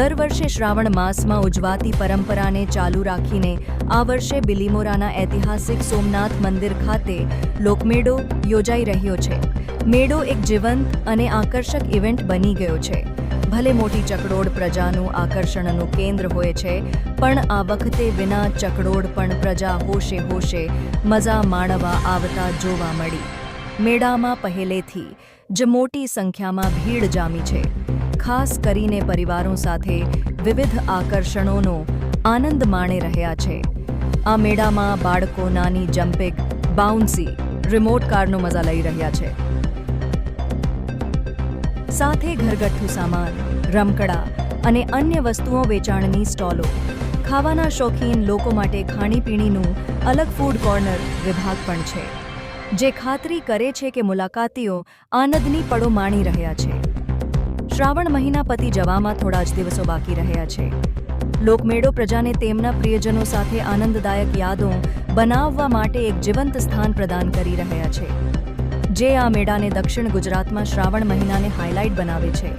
દર વર્ષે શ્રાવણ માસમાં ઉજવાતી પરંપરાને ચાલુ રાખીને આ વર્ષે બિલીમોરાના ઐતિહાસિક સોમનાથ મંદિર ખાતે લોકમેળો યોજાઈ રહ્યો છે. મેળો એક જીવંત અને આકર્ષક ઇવેન્ટ બની ગયો છે. ભલે મોટી ચકડોળ પ્રજાનું આકર્ષણનું કેન્દ્ર હોય છે, પણ આ વખતે વિના ચકડોળ પણ પ્રજા હોશે હોશે મજા માણવા આવતા જોવા મળી. મેળામાં પહેલેથી જ મોટી સંખ્યામાં ભીડ જામી છે. ખાસ કરીને પરિવારો સાથે વિવિધ આકર્ષણોનો આનંદ માણી રહ્યા છે. આ મેળામાં બાળકો નાની જમ્પિંગ બાઉન્સી રિમોટ કારનો મજા લઈ રહ્યા છે. સાથે ઘરગથ્થુ સામાન, રમકડા અને અન્ય વસ્તુઓ વેચાણની સ્ટોલો. ખાવાના શોખીન લોકો માટે ખાણીપીણીનું અલગ ફૂડ કોર્નર વિભાગ પણ છે. જે ખાતરી કરે છે કે મુલાકાતીઓ આનંદની પળો માણી રહ્યા છે. શ્રાવણ મહિના પતી જવામાં થોડા જ દિવસો બાકી રહ્યા છે. લોકમેળો પ્રજાને તેમના પ્રિયજનો સાથે આનંદદાયક યાદો બનાવવા માટે એક જીવંત સ્થાન પ્રદાન કરી રહ્યા છે. જે આ મેળાને દક્ષિણ ગુજરાતમાં શ્રાવણ મહિનાને હાઇલાઇટ બનાવે છે.